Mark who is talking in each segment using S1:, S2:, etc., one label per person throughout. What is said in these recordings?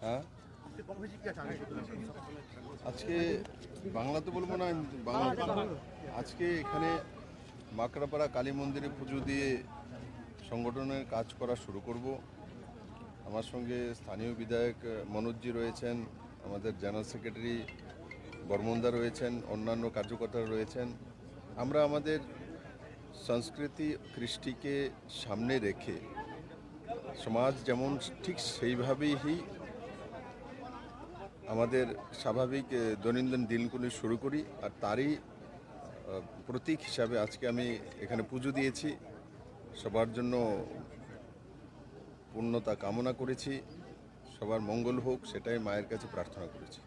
S1: হ্যাঁ? আজকে বাংলাতে বলব না বাংলা আজকে এখানে মাকড়াপাড়া কালী মন্দিরে পুজো দিয়ে সংগঠনের কাজ করা শুরু করব। আমার সঙ্গে স্থানীয় বিধায়ক আহ, মনোজজি রয়েছেন আমাদের জেনারেল সেক্রেটারি বর্মনদা রয়েছেন অন্যান্য কার্যকর্তারা রয়েছেন। আমরা আমাদের সংস্কৃতি কৃষ্টিকে সামনে রেখে সমাজ যেমন ঠিক সেইভাবেই আমাদের স্বাভাবিক দৈনন্দিন দিনগুলি শুরু করি আর তারই প্রতীক হিসাবে আজকে আমি এখানে পুজো দিয়েছি। সবার জন্য পূর্ণতা কামনা করেছি। সবার মঙ্গল হোক সেটাই মায়ের কাছে প্রার্থনা করেছি।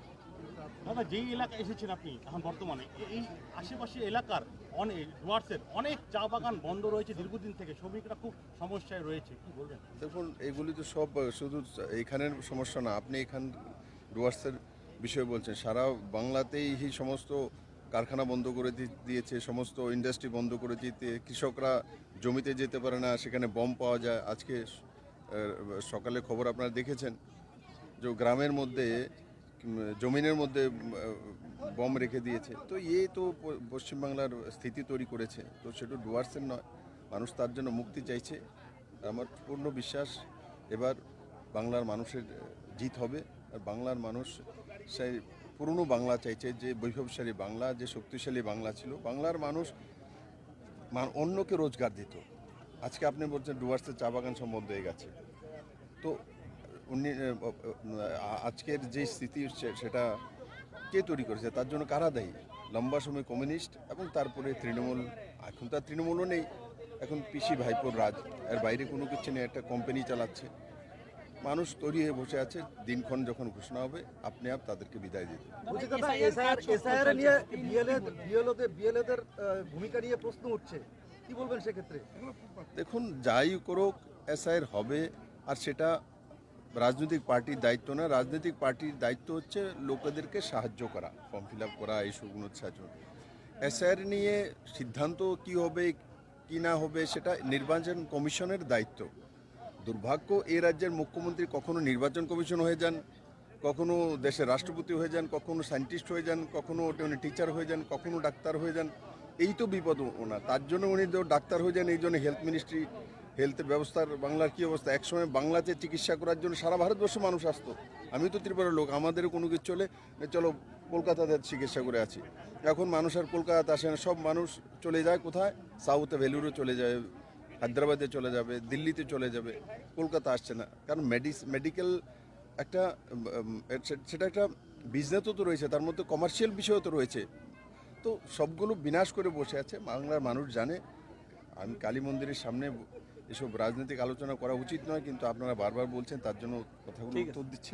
S2: দাদা যেই এলাকায় এসেছেন আপনি এখন বর্তমানে এই আশেপাশে এলাকার অনেক ডুয়ার্সের অনেক চা বাগান বন্ধ রয়েছে দীর্ঘদিন থেকে শ্রমিকরা খুব সমস্যায় রয়েছে কি বলবেন?
S1: দেখুন এগুলি তো সব শুধু এখানের সমস্যা না আপনি এখান ডুয়ার্সের বিষয়ে বলছেন, সারা বাংলাতেই এই সমস্ত কারখানা বন্ধ করে দিয়েছে, সমস্ত ইন্ডাস্ট্রি বন্ধ করে দিতে, কৃষকরা জমিতে যেতে পারে না, সেখানে বম পাওয়া যায়। আজকে সকালে খবর আপনারা দেখেছেন যে গ্রামের মধ্যে জমিনের মধ্যে বম রেখে দিয়েছে। তো এ তো পশ্চিমবাংলার স্থিতি তৈরি করেছে। তো সেটা ডুয়ার্সের নয়, মানুষ তার জন্য মুক্তি চাইছে। আমার পূর্ণ বিশ্বাস, এবার বাংলার মানুষের, জিত হবে। আর বাংলার মানুষ সেই পুরনো বাংলা চাইছে, যে বৈভবশালী বাংলা, যে শক্তিশালী বাংলা ছিল। বাংলার মানুষ অন্যকে রোজগার দিত। আজকে আপনি বলছেন ডুয়ার্সের চা বাগান সব বন্ধ হয়ে গেছে। তো উনি আজকের যে স্থিতি সেটা কে তৈরি করেছে? তার জন্য কারা দায়ী? লম্বা সময় কমিউনিস্ট এবং তারপরে তৃণমূল, এখন তার তৃণমূলও নেই। এখন পিসি ভাইপোর রাজ। এর বাইরে কোনো কিছু নেই, একটা কোম্পানি চালাচ্ছে। মানুষ তৈরি হয়ে বসে আছে দিনক্ষণ যখন ঘোষণা হবে আপনি আপ তাদেরকে বিদায় দিতে
S3: ভূমিকা নিয়ে প্রশ্ন উঠছে। কি বলবেন সেক্ষেত্রে?
S1: দেখুন যাই করুক এসআইয়ের হবে আর সেটা রাজনৈতিক পার্টির দায়িত্ব না। রাজনৈতিক পার্টির দায়িত্ব হচ্ছে লোকেদেরকে সাহায্য করা ফর্ম ফিল আপ করা এইসবগুলো সাহায্য এসআইয়ের নিয়ে সিদ্ধান্ত কি হবে কি না হবে সেটা নির্বাচন কমিশনের দায়িত্ব। দুর্ভাগ্য, এই রাজ্যের মুখ্যমন্ত্রী কখনো নির্বাচন কমিশন হয়ে যান, কখনো দেশের রাষ্ট্রপতি হয়ে যান, কখনো সায়েন্টিস্ট হয়ে যান, কখনো উনি টিচার হয়ে যান, কখনো ডাক্তার হয়ে যান। এই তো বিপদ ওনার। তার জন্য উনি ডাক্তার হয়ে যান, এই জন্য হেলথ মিনিস্ট্রি হেলথ ব্যবস্থার বাংলার কী অবস্থা? একসময় বাংলাতে চিকিৎসা করার জন্য সারা ভারতবর্ষে মানুষ আসতো। আমি তো ত্রিপুরার লোক, আমাদেরও কোনো কিছু চলে, চলো কলকাতাতে চিকিৎসা করে আছি এখন মানুষ আর কলকাতাতে আসে না, সব মানুষ চলে যায় কোথায়? সাউথে ভেলুরে চলে যায় হায়দ্রাবাদে চলে যাবে দিল্লিতে চলে যাবে কলকাতা আসছে না। কারণ মেডিস মেডিকেল একটা সেটা একটা বিজনেসও তো রয়েছে তার মধ্যে কমার্শিয়াল বিষয়ও তো রয়েছে। তো সবগুলো বিনাশ করে বসে আছে বাংলার মানুষ জানে। আমি কালী মন্দিরের সামনে এসব রাজনৈতিক আলোচনা করা উচিত নয় কিন্তু আপনারা বারবার বলছেন তার জন্য কথাগুলো উত্তর দিচ্ছি